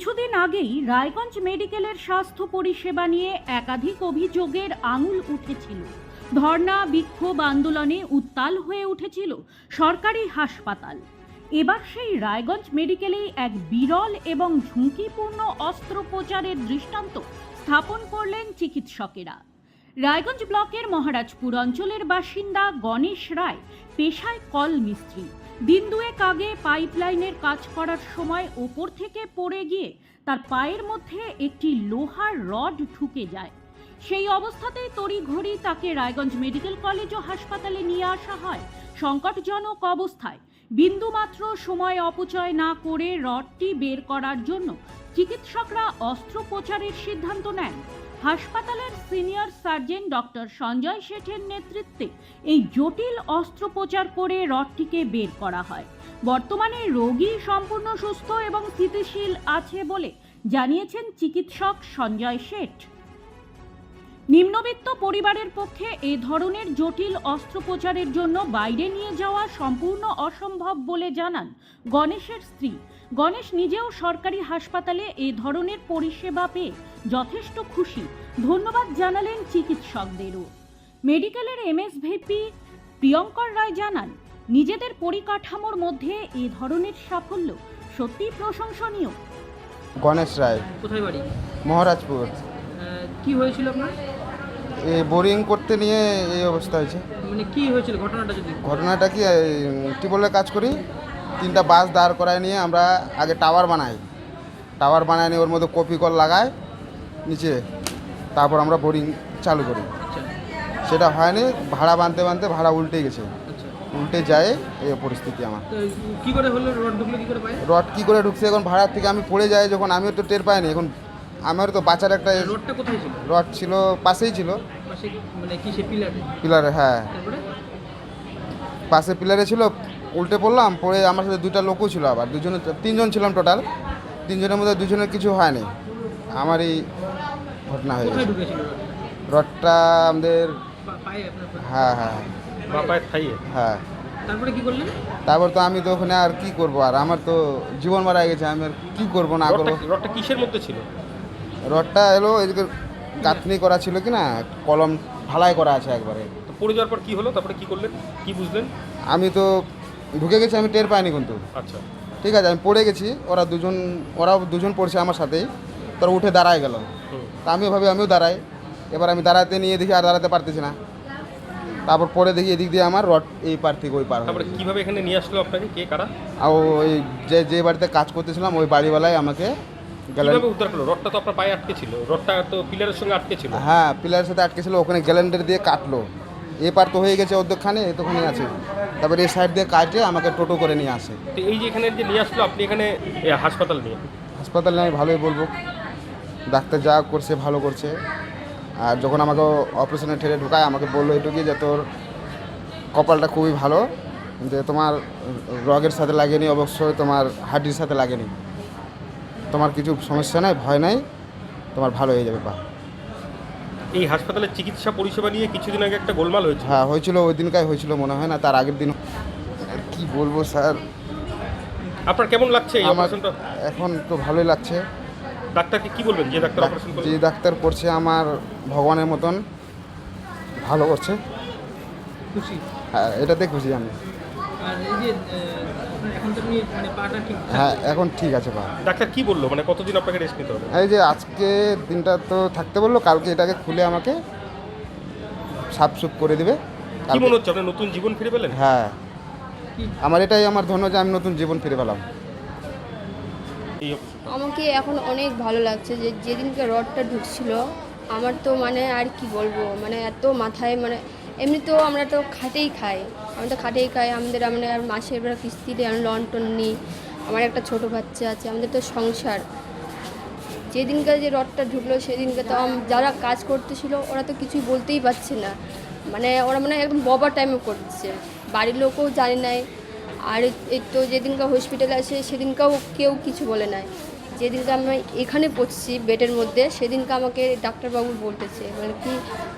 কিছুদিন আগেই রায়গঞ্জ মেডিকেলের স্বাস্থ্য পরিষেবা নিয়ে একাধিক অভিযোগের আঙুল উঠেছিল। ধর্ণা বিক্ষোভ আন্দোলনে উত্তাল হয়ে উঠেছিল সরকারি হাসপাতাল। এবার সেই রায়গঞ্জ মেডিকেলেই এক বিরল এবং ঝুঁকিপূর্ণ অস্ত্রোপচারের দৃষ্টান্ত স্থাপন করলেন চিকিৎসকেরা। রায়গঞ্জ ব্লকের মহারাজপুর অঞ্চলের বাসিন্দা গণেশ রায় পেশায় কল মিস্ত্রি দিন দুয়েক আগে পাইপলাইনের কাজ করার সময় ওপর থেকে পড়ে গিয়ে তার পায়ের মধ্যে একটি লোহার রড ঢুকে যায়। সেই অবস্থাতেই তড়িঘড়ি তাকে রায়গঞ্জ মেডিকেল কলেজ ও হাসপাতালে নিয়ে আসা হয়। সংকটজনক অবস্থায় বিন্দুমাত্র সময় অপচয় না করে রডটি বের করার জন্য চিকিৎসকরা অস্ত্রোপচারের সিদ্ধান্ত নেন। হাসপাতালের সিনিয়র সার্জন ডক্টর সঞ্জয় শেঠের নেতৃত্বে এই জটিল অস্ত্রোপচার করে রডটিকে বের করা হয়। বর্তমানে রোগী সম্পূর্ণ সুস্থ এবং স্থিতিশীল আছে বলে জানিয়েছেন চিকিৎসক সঞ্জয় শেঠ। নিম্নবিত্ত পরিবারের পক্ষে এ ধরনের জটিল অস্ত্রোপচারের জন্য বাইরে নিয়ে যাওয়া সম্পূর্ণ অসম্ভব বলে জানান গণেশের স্ত্রী। গণেশ নিজেও সরকারি হাসপাতালে এ ধরনের পরিষেবা পেয়ে যথেষ্ট খুশি। ধন্যবাদ জানালেন চিকিৎসকদেরও। মেডিকেলের M S MSVP Priyankar Roy জানান নিজেদের পরিকাঠামোর মধ্যে এ ধরনের সাফল্য সত্যিই প্রশংসনীয়। গণেশ রায়। কোথায় বাড়ি? মহারাজপুর। কি হয়েছিল আপনার? এ বোরিং করতে নিয়ে এই অবস্থা হয়েছে। মানে কি হয়েছিল? ঘটনাটা যদি ঘটনাটা কি টিউবওয়েলের কাজ করি? তিনটা বাস দাঁড় করায় নিয়ে আমরা আগে টাওয়ার বানাই। টাওয়ার বানায় নিয়ে ওর মধ্যে কপি কল লাগাই নিচে তারপর আমরা বোরিং চালু করি। আচ্ছা। সেটা হয়নি ভাড়া বাঁধতে বাঁধতে ভাড়া উল্টে গেছে। আচ্ছা। উল্টে যায় এই পরিস্থিতি আমার। কি করে হলো? রড ঢুকলো কি করে পায়? রড কী করে ঢুকছে? এখন ভাড়ার থেকে আমি পড়ে যাই যখন আমিও তো টের পাইনি। এখন আমার তো বাঁচার একটা রডটা কোথায় ছিল? রড ছিল পাশেই ছিল। মানে কি সে পিলারে? পিলারে হ্যাঁ। পাশে পিলারে ছিল উল্টে পড়লাম পড়ে আমার সাথে দুইটা লোকও ছিল আবার। দুজনে তিনজন ছিলাম টোটাল তিনজনের মধ্যে দুজনের কিছু হয়নি। আমার এই ঘটনা হয়ে গেছে। রডটা আমাদের হ্যাঁ হ্যাঁ। হ্যাঁ। তারপরে কি করলেন? তারপর তো আমি তো ওখানে আর কি করব? আর আমার তো জীবন মারা গেছে আমি আর কি করব না করব? রডটা রডটা কিসের মধ্যে ছিল? রডটা এলো এদিকে গাঁথনি করা ছিল কি না কলম ঢালাই করা আছে একবারে। তো পড়ে যাওয়ার পর কি হলো? তারপরে কি করলেন? কি বুঝলেন? আমি তো ঢুকে গেছি আমি টের পাইনি কিন্তু। আচ্ছা। ঠিক আছে আমি পড়ে গেছি ওরা দুজন ওরাও দুজন পড়ছে আমার সাথেই তোরা উঠে দাঁড়ায় গেল। তা আমিও ভাবি আমিও দাঁড়াই। এবার আমি দাঁড়াতে নিয়ে দেখি আর দাঁড়াতে পারতেছি না। তারপর পরে দেখি এদিক দিয়ে আমার রড এই পার থেকে ওই পার তারপরে। কীভাবে এখানে নিয়ে আসলো আপনাকে? কে কারা? আর ওই যে যে বাড়িতে কাজ করতেছিলাম ওই বাড়িওয়ালাই আমাকে কীভাবে উদ্ধার করল? রডটা তো আপনার পায়ে আটকে ছিল। রডটা তো পিলারের সঙ্গে আটকে ছিল। হ্যাঁ পিলারের সাথে আটকে ছিল ওখানে গ্যালেন্ডার দিয়ে কাটলো। এ পার তো হয়ে গেছে অর্ধেকখানে এতখানি আছে। তারপরে এই সাইড দিয়ে কাটে আমাকে টোটো করে নিয়ে আসে। তো এই যে এখানে যে নিয়ে আসলো আপনি এখানে এ, হাসপাতাল নিয়ে? হাসপাতালে আমি ভালোই বলব। ডাক্তার যা করছে ভালো করছে। আর যখন আমাকে অপারেশনে ঠেলে ঢুকায় আমাকে বলল এটুকুই যে তোর কপালটা খুবই ভালো যে তোমার রগের সাথে লাগেনি অবশ্যই তোমার হাড্ডির সাথে লাগেনি। তোমার কিছু সমস্যা নাই ভয় নাই তোমার ভালো হয়ে যাবে পা। এই হাসপাতালের চিকিৎসা পরিষেবা নিয়ে কিছুদিন আগে একটা গোলমাল হয়েছে হ্যাঁ হয়েছিল ওই দিনকাই হয়েছিল মনে হয় না তার আগের দিন। আর কি বলব স্যার? আপনার কেমন লাগছে এই আমার অপারেশনটা এখন তো ভালোই লাগছে। ডাক্তারকে কি বলবেন যে ডাক্তার অপারেশন যে ডাক্তার করছে আমার ভগবানের মতন ভালো করছে। খুশি? হ্যাঁ এটাতে খুশি আমি। মানে হ্যাঁ এখন ঠিক আছে পা। ডাক্তার কি বলল? মানে কতদিন আপনাকে রেস্ট নিতে হবে? এই যে আজকে দিনটা তো থাকতে বলল কালকে এটাকে খুলে আমাকে সাফ সুপ করে দিবে। কি মনে হচ্ছে আপনি নতুন জীবন ফিরে পেলেন? হ্যাঁ। আমার এটাই আমার ধন্য যে আমি নতুন জীবন ফিরে পেলাম। আমাকে এখন অনেক ভালো লাগছে যে যেদিনকে রডটা ঢুকছিল আমার তো মানে আর কি বলব? মানে এত মাথায় মানে এমনিতেও আমরা তো খাটেই খাই। আমরা তো খাটেই খাই। আমাদের আর মাসের বেলা কিস্তিতে আমি লন টন নিই। আমার একটা ছোট বাচ্চা আছে, আমাদের তো সংসার। যেদিনকার যে রডটা ঢুকলো, সেদিনকে তো যারা কাজ করতেছিল, ওরা তো কিছুই বলতেই পারছে না। মানে ওরা মানে একদম ববা টাইমে করছে। বাড়ির লোকও জানে নাই। আর এই- তো যেদিনকে হসপিটালে আসে, সেদিনকেও কেউ কিছু বলে নাই। যেদিনকে আমি এখানে পড়ছি বেডের মধ্যে সেদিনকে আমাকে ডাক্তারবাবু বলতেছে বলে কি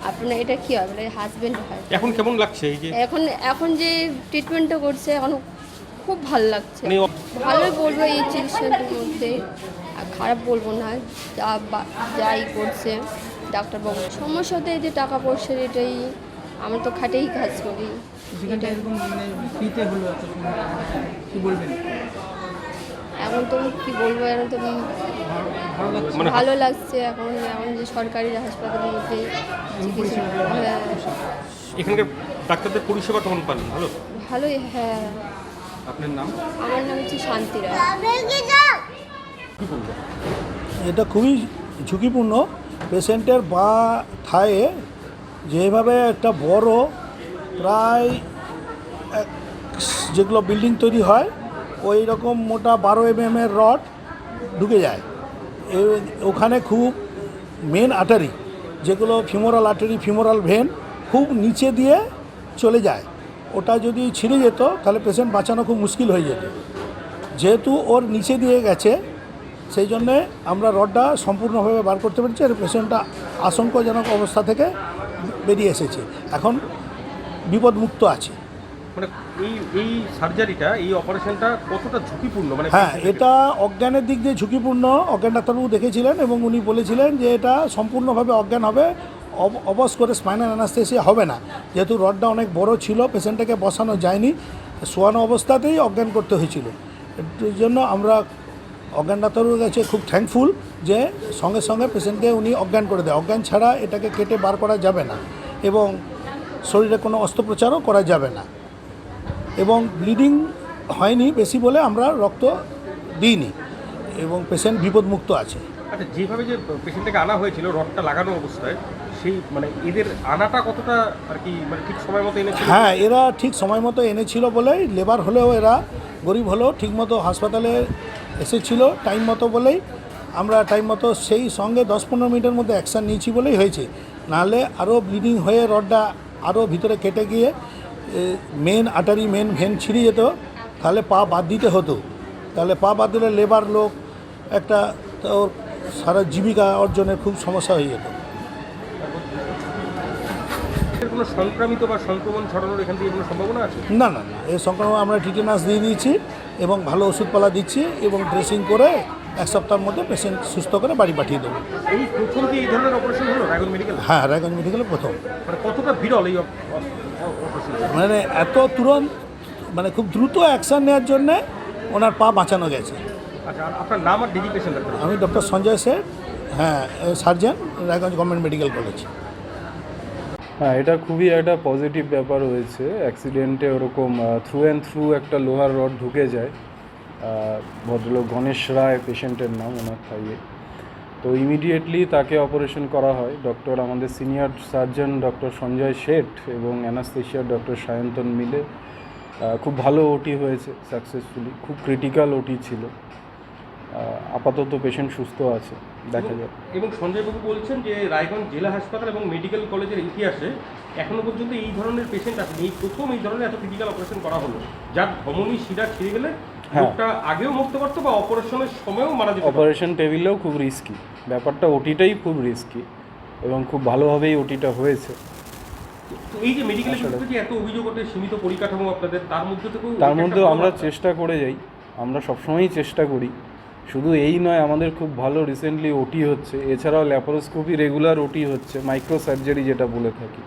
আপনার এটা কী হয়? বলে হাজব্যান্ড হয়। এখন কেমন লাগছে এই যে? এখন এখন যে ট্রিটমেন্টটা করছে এখন খুব ভালো লাগছে। মানে ভালোই বলব এই চিকিৎসাটার মধ্যে। আর খারাপ বলব না যা বা- যাই করছে ডাক্তারবাবু। সমস্যাতে এই যে টাকা পয়সার এটাই আমরা তো খাটেই কাজ করি। সেখানটা এরকম মানে ফ্রিতে হলো কি বলবেন? এখন তো কি বলব এখন তো ভালো ভালো লাগছে মানে ভালো লাগছে এখন এখন যে সরকারি হাসপাতালের মধ্যে হ্যাঁ। এখানকার ডাক্তারদের পরিষেবা কেমন পান ভালো? ভালোই হ্যাঁ। আপনার নাম? আমার নাম হচ্ছে শান্তি রায়। এটা খুবই ঝুঁকিপূর্ণ। পেশেন্টের বা থায়ে যেভাবে একটা বড় প্রায় যেগুলো বিল্ডিং তৈরি হয় ওই রকম মোটা বারো এম এর রড ঢুকে যায়। ওখানে খুব মেন আটারি যেগুলো ফিমোরাল আটারি ফিমোরাল ভেন খুব নিচে দিয়ে চলে যায়। ওটা যদি ছিঁড়ে যেত, তাহলে পেশেন্ট বাঁচানো খুব মুশকিল হয়ে যেত। যেহেতু ওর নিচে দিয়ে গেছে, সেই জন্যে আমরা রডটা সম্পূর্ণভাবে বার করতে পেরেছি আর পেশেন্টটা আশঙ্কাজনক অবস্থা থেকে বেরিয়ে এসেছে। এখন বিপদমুক্ত আছে। মানে এই এই সার্জারিটা, এই অপারেশনটা কতটা ঝুঁকিপূর্ণ? মানে হ্যাঁ এটা অজ্ঞানের দিক দিয়ে ঝুঁকিপূর্ণ। অজ্ঞান ডাক্তারবাবু দেখেছিলেন এবং উনি বলেছিলেন যে এটা সম্পূর্ণভাবে অজ্ঞান হবে। অব- অবশ করে স্পাইনাল অ্যানাস্থেসিয়া হবে না। যেহেতু রডটা অনেক বড় ছিল, পেশেন্টটাকে বসানো যায়নি। শোয়ানো অবস্থাতেই অজ্ঞান করতে হয়েছিল। এর জন্য আমরা অজ্ঞান ডাক্তারবাবুর কাছে খুব থ্যাঙ্কফুল যে সঙ্গে সঙ্গে পেশেন্টকে উনি অজ্ঞান করে দেয়। অজ্ঞান ছাড়া এটাকে কেটে বার করা যাবে না এবং শরীরে কোনো অস্ত্রোপচারও করা যাবে না। এবং ব্লিডিং হয়নি বেশি বলে আমরা রক্ত দিইনি এবং পেশেন্ট বিপদমুক্ত আছে। আচ্ছা যেভাবে যে পেশেন্টটাকে আনা হয়েছিল রডটা লাগানো অবস্থায় সেই মানে এদের আনাটা কতটা আর কি মানে ঠিক সময় মতো এনেছিল? হ্যাঁ এরা ঠিক সময় মতো এনেছিল বলেই লেবার হলেও এরা গরিব হলেও ঠিকমতো হাসপাতালে এসেছিল টাইম মতো বলেই। আমরা টাইম মতো সেই সঙ্গে দশ পনেরো মিনিটের মধ্যে অ্যাকশান নিয়েছি বলেই হয়েছে। নাহলে আরও ব্লিডিং হয়ে রডটা আরও ভিতরে কেটে গিয়ে মেন আটারি মেন ভেন ছিঁড়ে যেত তাহলে পা বাদ দিতে হতো। তাহলে পা বাদ দিলে লেবার লোক একটা ওর সারা জীবিকা অর্জনের খুব সমস্যা হয়ে যেত। কোনো সংক্রামিত বা সংক্রমণ ছড়ানোর এখান থেকে কোনো সম্ভাবনা আছে? না না না এই সংক্রমণ আমরা টিটেনাস দিয়ে দিয়েছি এবং ভালো ওষুধপালা দিচ্ছি এবং ড্রেসিং করে এক সপ্তাহের মধ্যে পেশেন্ট সুস্থ করে বাড়ি পাঠিয়ে দেবো। এই প্রথম কি এই ধরনের অপারেশন হলো রায়গঞ্জ মেডিকেল হ্যাঁ রায়গঞ্জ মেডিকেলে প্রথম। মানে কতটা বিরল এই মানে এত তুরন্ত মানে খুব দ্রুত অ্যাকশান নেওয়ার জন্যে ওনার পা বাঁচানো গেছে। আচ্ছা আপনার নাম আর আমি ডক্টর সঞ্জয় শেঠ হ্যাঁ surgeon Raiganj government medical college হ্যাঁ এটা খুবই একটা পজিটিভ ব্যাপার হয়েছে। অ্যাক্সিডেন্টে ওরকম থ্রু অ্যান্ড থ্রু একটা লোহার রড ঢুকে যায়। ভদ্রলোক গণেশ রায় পেশেন্টের নাম ওনার থাইয়ে। তো ইমিডিয়েটলি তাকে অপারেশন করা হয়। ডক্টর আমাদের senior surgeon doctor Sanjay Sheth এবং অ্যানাস্থেশিয়ার ডক্টর সায়ন্তন মিলে। খুব ভালো ওটি হয়েছে সাকসেসফুলি খুব ক্রিটিক্যাল ওটি ছিল। আপাতত পেশেন্ট সুস্থ আছে দেখা যাক। এবং সঞ্জয়বাবু বলছেন যে রায়গঞ্জ জেলা হাসপাতাল এবং মেডিকেল কলেজের ইতিহাসে এখনও পর্যন্ত এই ধরনের পেশেন্ট আছে এই প্রথম এই ধরনের এত ক্রিটিক্যাল অপারেশন করা হলো। যার ধমনী শিরা ছিঁড়ে গেলে হ্যাঁ। রোগটা আগেও মুক্ত করতো বা অপারেশনের সময়ও মারা যেত অপারেশন টেবিলেও খুব রিস্কি ব্যাপারটা ওটিটাই খুব রিস্কি এবং খুব ভালোভাবেই ওটিটা হয়েছে। তো এই যে ক্ষেত্রে যে এত অভিযোগ ওঠে সীমিত পরিকাঠামো আপনাদের তার মধ্যে থেকেও তার মধ্যেও আমরা চেষ্টা করে যাই। আমরা সবসময়ই চেষ্টা করি। শুধু এই নয় আমাদের খুব ভালো রিসেন্টলি ওটি হচ্ছে। এছাড়াও ল্যাপারোস্কোপি রেগুলার ওটি হচ্ছে মাইক্রো সার্জারি যেটা বলে থাকি।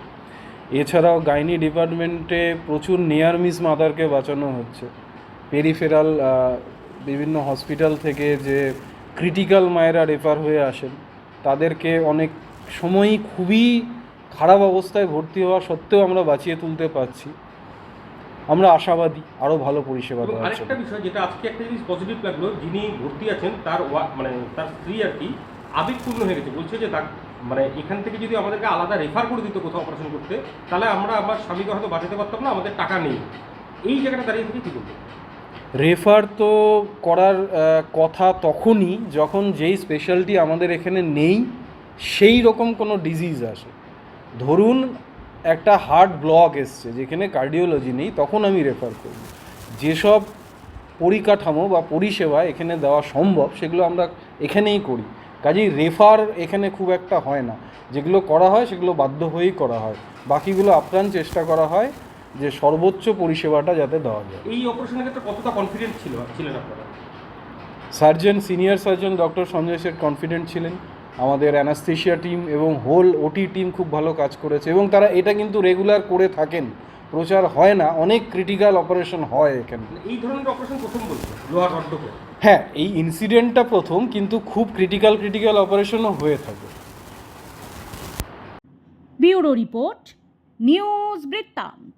এছাড়াও গাইনি ডিপার্টমেন্টে প্রচুর নিয়ার মিস মাদারকে বাঁচানো হচ্ছে। পেরিফেরাল বিভিন্ন হসপিটাল থেকে যে ক্রিটিক্যাল মায়েরা রেফার হয়ে আসেন তাদেরকে অনেক সময়ই খুবই খারাপ অবস্থায় ভর্তি হওয়া সত্ত্বেও আমরা বাঁচিয়ে তুলতে পারছি। আমরা আশাবাদী আরও ভালো পরিষেবা দেওয়া আরেকটা বিষয় যেটা আজকে একটা জিনিস পজিটিভ লাগল যিনি ভর্তি আছেন তার মানে তার স্ত্রী আর কি আবেগপূর্ণ হয়ে গেছে। বলছে যে তার মানে এখান থেকে যদি আমাদেরকে আলাদা রেফার করে দিত কোথাও অপারেশন করতে তাহলে আমরা আমার স্বামীকে হয়তো বাঁচাতে পারতাম না আমাদের টাকা নেই। এই জায়গাটা দাঁড়িয়ে থেকে কী বলব? রেফার তো করার কথা তখনই যখন যেই স্পেশালটি আমাদের এখানে নেই, সেই রকম কোনো ডিজিজ আসে। ধরুন একটা হার্ট ব্লক এসছে, যেখানে কার্ডিওলজি নেই, তখন আমি রেফার করব। যেসব পরিকাঠামো বা পরিষেবা এখানে দেওয়া সম্ভব, সেগুলো আমরা এখানেই করি। কাজেই রেফার এখানে খুব একটা হয় না। যেগুলো করা হয়, সেগুলো বাধ্য হয়েই করা হয়। বাকিগুলো আপ্রাণ চেষ্টা করা হয়। যে সর্বোচ্চ পরিষেবাটা যাতে দেওয়া যায়। এই অপারেশনের ক্ষেত্রে কতটা কনফিডেন্ট ছিল ছিলেন আপনারা? Surgeon senior surgeon doctor Sanjay Sheth confident ছিলেন। আমাদের অ্যানাস্থেশিয়া টিম এবং হোল ওটি টিম খুব ভালো কাজ করেছে এবং তারা এটা কিন্তু রেগুলার করে থাকেন। প্রচার হয় না অনেক ক্রিটিক্যাল অপারেশন হয় এখানে। এই ধরনের অপারেশন প্রথম লোহার হ্যাঁ এই ইনসিডেন্টটা প্রথম কিন্তু খুব ক্রিটিক্যাল ক্রিটিক্যাল অপারেশনও হয়ে থাকে। ব্যুরো রিপোর্ট নিউজ বৃত্তান্ত।